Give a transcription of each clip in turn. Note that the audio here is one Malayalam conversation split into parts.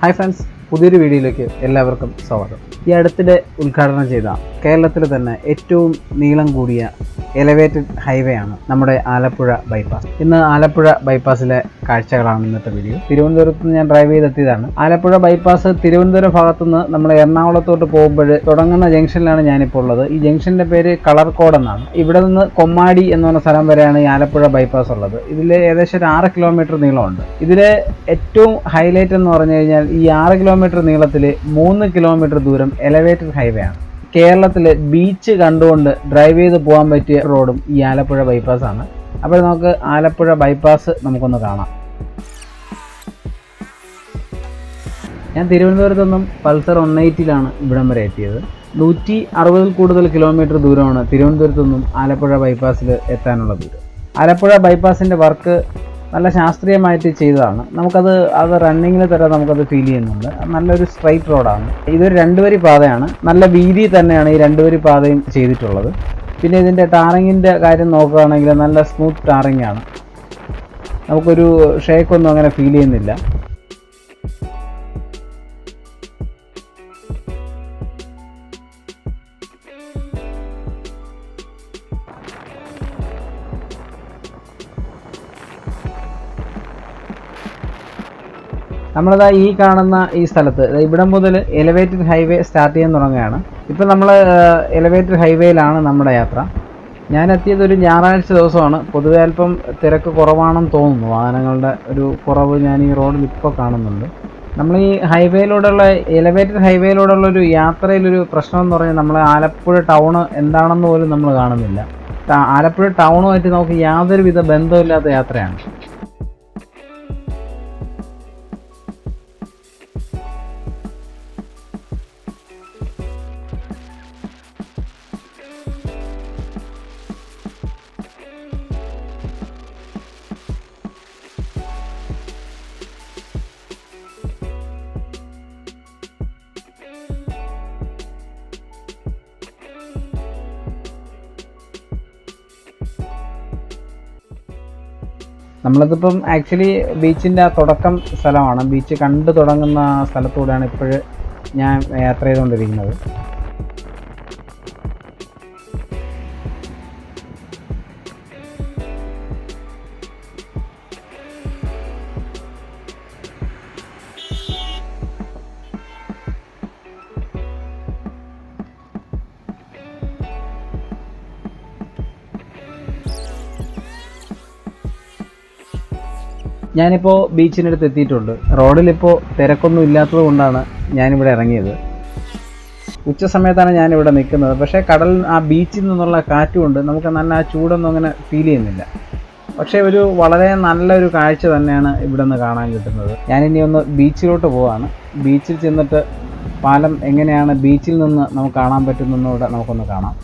ഹായ് ഫ്രണ്ട്സ് പുതിയൊരു വീഡിയോയിലേക്ക് എല്ലാവർക്കും സ്വാഗതം. ഈ അടുത്തിടെ ഉദ്ഘാടനം ചെയ്ത കേരളത്തിലെ തന്നെ ഏറ്റവും നീളം കൂടിയ എലവേറ്റഡ് ഹൈവേ ആണ് നമ്മുടെ ആലപ്പുഴ ബൈപ്പാസ് ഇന്ന് ആലപ്പുഴ ബൈപ്പാസിലെ കാഴ്ചകളാണ് ഇന്നത്തെ വീഡിയോ തിരുവനന്തപുരത്ത് നിന്ന് ഞാൻ ഡ്രൈവ് ചെയ്തെത്തിയതാണ്. ആലപ്പുഴ ബൈപ്പാസ് തിരുവനന്തപുരം ഭാഗത്തുനിന്ന് നമ്മൾ എറണാകുളത്തോട്ട് പോകുമ്പോൾ തുടങ്ങുന്ന ജംഗ്ഷനിലാണ് ഞാനിപ്പോൾ ഉള്ളത്. ഈ ജംഗ്ഷന്റെ പേര് കളർ കോഡ് എന്നാണ്. ഇവിടെ നിന്ന് കൊമ്മാടി എന്ന് പറഞ്ഞ സ്ഥലം വരെയാണ് ഈ ആലപ്പുഴ ബൈപ്പാസ് ഉള്ളത്. ഇതിൽ ഏകദേശം ഒരു ആറ് കിലോമീറ്റർ നീളമുണ്ട്. ഇതിലെ ഏറ്റവും ഹൈലൈറ്റ് എന്ന് പറഞ്ഞു കഴിഞ്ഞാൽ ഈ ആറ് കിലോമീറ്റർ നീളത്തിൽ മൂന്ന് കിലോമീറ്റർ ദൂരം എലവേറ്റഡ് ഹൈവേ ആണ്. കേരളത്തിലെ ബീച്ച് കണ്ടുകൊണ്ട് ഡ്രൈവ് ചെയ്ത് പോകാൻ പറ്റിയ റോഡും ഈ ആലപ്പുഴ ബൈപ്പാസാണ് അപ്പോൾ നമുക്ക് ആലപ്പുഴ ബൈപ്പാസ് നമുക്കൊന്ന് കാണാം. ഞാൻ തിരുവനന്തപുരത്ത് നിന്നും പൾസർ വൺ എയ്റ്റിയിലാണ് ഇവിടം വരെ എത്തിയത്. നൂറ്റി അറുപതിൽ കൂടുതൽ കിലോമീറ്റർ ദൂരമാണ് തിരുവനന്തപുരത്ത് നിന്നും ആലപ്പുഴ ബൈപ്പാസിൽ എത്താനുള്ള ദൂരം. ആലപ്പുഴ ബൈപ്പാസിന്റെ വർക്ക് നല്ല ശാസ്ത്രീയമായിട്ട് ചെയ്തതാണ്. നമുക്കത് അത് റണ്ണിങ്ങിൽ തന്നെ നമുക്കത് ഫീൽ ചെയ്യുന്നുണ്ട്. നല്ലൊരു സ്ട്രൈറ്റ് റോഡാണ് ഇതൊരു രണ്ടുവരി പാതയാണ്. നല്ല വീതി തന്നെയാണ് ഈ രണ്ടുവരി പാതയും ചെയ്തിട്ടുള്ളത്. പിന്നെ ഇതിന്റെ ടാറിങ്ങിന്റെ കാര്യം നോക്കുകയാണെങ്കിൽ നല്ല സ്മൂത്ത് ടാറിങ്ങാണ്. നമുക്കൊരു ഷേക്കൊന്നും അങ്ങനെ ഫീൽ ചെയ്യുന്നില്ല. നമ്മളിതാ ഈ കാണുന്ന ഈ സ്ഥലത്ത് ഇവിടെ മുതൽ എലവേറ്റഡ് ഹൈവേ സ്റ്റാർട്ട് ചെയ്യാൻ തുടങ്ങുകയാണ്. ഇപ്പം നമ്മൾ എലവേറ്റഡ് ഹൈവേയിലാണ് നമ്മുടെ യാത്ര. ഞാൻ എത്തിയത് ഒരു ഞായറാഴ്ച ദിവസമാണ്. പൊതുവെ അല്പം തിരക്ക് കുറവാണെന്ന് തോന്നുന്നു. വാഹനങ്ങളുടെ ഒരു കുറവ് ഞാൻ ഈ റോഡിൽ ഇപ്പോൾ കാണുന്നുണ്ട്. നമ്മൾ ഈ ഹൈവേയിലൂടെയുള്ള എലവേറ്റഡ് ഹൈവേയിലൂടെയുള്ള ഒരു യാത്രയിലൊരു പ്രശ്നം എന്ന് പറഞ്ഞാൽ നമ്മൾ ആലപ്പുഴ ടൗൺ എന്താണെന്ന് പോലും നമ്മൾ കാണുന്നില്ല. ആലപ്പുഴ ടൗണുമായിട്ട് നമുക്ക് യാതൊരുവിധ ബന്ധമില്ലാത്ത യാത്രയാണ്. നമ്മളിതിപ്പം ആക്ച്വലി ബീച്ചിന്റെ ആ തുടക്കം സ്ഥലമാണ്. ബീച്ച് കണ്ടു തുടങ്ങുന്ന സ്ഥലത്തൂടെയാണ് ഇപ്പോഴും ഞാൻ യാത്ര ചെയ്തുകൊണ്ടിരിക്കുന്നത്. ഞാനിപ്പോൾ ബീച്ചിനടുത്ത് എത്തിയിട്ടുണ്ട്. റോഡിലിപ്പോൾ തിരക്കൊന്നും ഇല്ലാത്തത് കൊണ്ടാണ് ഞാനിവിടെ ഇറങ്ങിയത്. ഉച്ച സമയത്താണ് ഞാനിവിടെ നിൽക്കുന്നത്. പക്ഷേ കടൽ ആ ബീച്ചിൽ നിന്നുള്ള കാറ്റും കൊണ്ട് നമുക്ക് നല്ല ആ ചൂടൊന്നും അങ്ങനെ ഫീൽ ചെയ്യുന്നില്ല. പക്ഷേ ഒരു വളരെ നല്ലൊരു കാഴ്ച തന്നെയാണ് ഇവിടെ നിന്ന് കാണാൻ കിട്ടുന്നത്. ഞാനിനി ഒന്ന് ബീച്ചിലോട്ട് പോവാണ്. ബീച്ചിൽ ചെന്നിട്ട് പാലം എങ്ങനെയാണ് ബീച്ചിൽ നിന്ന് നമുക്ക് കാണാൻ പറ്റുന്നൂടെ നമുക്കൊന്ന് കാണാം.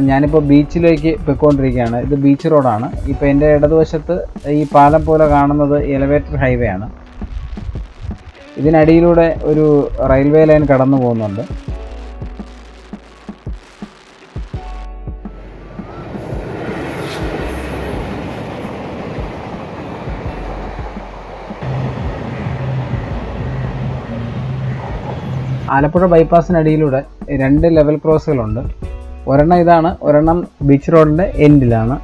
ഞാനിപ്പോൾ ബീച്ചിലേക്ക് പൊയ്ക്കൊണ്ടിരിക്കുകയാണ്. ഇത് ബീച്ച് റോഡാണ്. ഇപ്പോൾ എന്റെ ഇടതുവശത്ത് ഈ പാലം പോലെ കാണുന്നത് എലവേറ്റർ ഹൈവേ ആണ്. ഇതിനടിയിലൂടെ ഒരു റെയിൽവേ ലൈൻ കടന്നു പോകുന്നുണ്ട്. ആലപ്പുഴ ബൈപ്പാസിനടിയിലൂടെ രണ്ട് ലെവൽ ക്രോസുകളുണ്ട്. ഒരെണ്ണം ഇതാണ് ഒരെണ്ണം ബീച്ച് റോഡിന്റെ എൻഡിലാണ്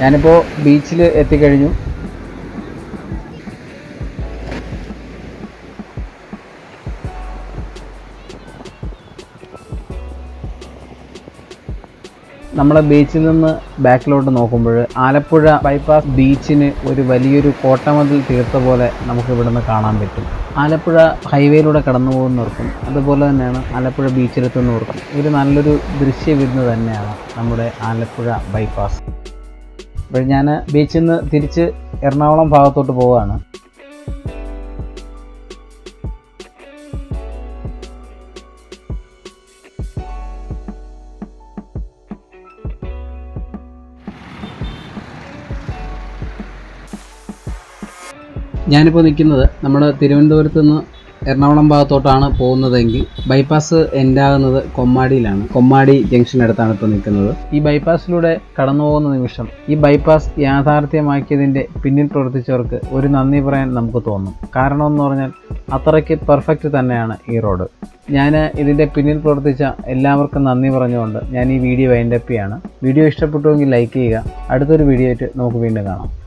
ഞാനിപ്പോൾ ബീച്ചിൽ എത്തിക്കഴിഞ്ഞു. നമ്മളെ ബീച്ചിൽ നിന്ന് ബാക്കിലോട്ട് നോക്കുമ്പോൾ ആലപ്പുഴ ബൈപ്പാസ് ബീച്ചിന് ഒരു വലിയൊരു കോട്ടമതിൽ തീർത്ത പോലെ നമുക്ക് ഇവിടുന്ന് കാണാൻ പറ്റും. ആലപ്പുഴ ഹൈവേയിലൂടെ കടന്നു പോകുന്നവർക്കും അതുപോലെ തന്നെയാണ് ആലപ്പുഴ ബീച്ചിലെത്തുന്നവർക്കും ഒരു നല്ലൊരു ദൃശ്യവിരുന്ന് തന്നെയാണ് നമ്മുടെ ആലപ്പുഴ ബൈപ്പാസ് അപ്പോൾ ഞാൻ ബീച്ചിൽ നിന്ന് തിരിച്ച് എറണാകുളം ഭാഗത്തോട്ട് പോവുകയാണ്. ഞാനിപ്പോൾ നിൽക്കുന്നത് നമ്മൾ തിരുവനന്തപുരത്ത് നിന്ന് എറണാകുളം ഭാഗത്തോട്ടാണ് പോകുന്നതെങ്കിൽ ബൈപ്പാസ് എൻഡ് ആകുന്നത് കൊമ്മാടിയിലാണ്. കൊമ്മാടി ജംഗ്ഷൻ അടുത്താണ് ഇപ്പോൾ നിൽക്കുന്നത്. ഈ ബൈപ്പാസിലൂടെ കടന്നു പോകുന്ന നിമിഷം ഈ ബൈപ്പാസ് യാഥാർത്ഥ്യമാക്കിയതിന്റെ പിന്നിൽ പ്രവർത്തിച്ചവർക്ക് ഒരു നന്ദി പറയാൻ നമുക്ക് തോന്നും. കാരണം എന്ന് പറഞ്ഞാൽ അത്രയ്ക്ക് പെർഫെക്റ്റ് തന്നെയാണ് ഈ റോഡ് ഞാൻ ഇതിന്റെ പിന്നിൽ പ്രവർത്തിച്ച എല്ലാവർക്കും നന്ദി പറഞ്ഞുകൊണ്ട് ഞാൻ ഈ വീഡിയോ വൈൻഡപ്പ് ചെയ്യാണ്. വീഡിയോ ഇഷ്ടപ്പെട്ടുവെങ്കിൽ ലൈക്ക് ചെയ്യുക. അടുത്തൊരു വീഡിയോ ആയിട്ട് നമുക്ക് വീണ്ടും കാണാം.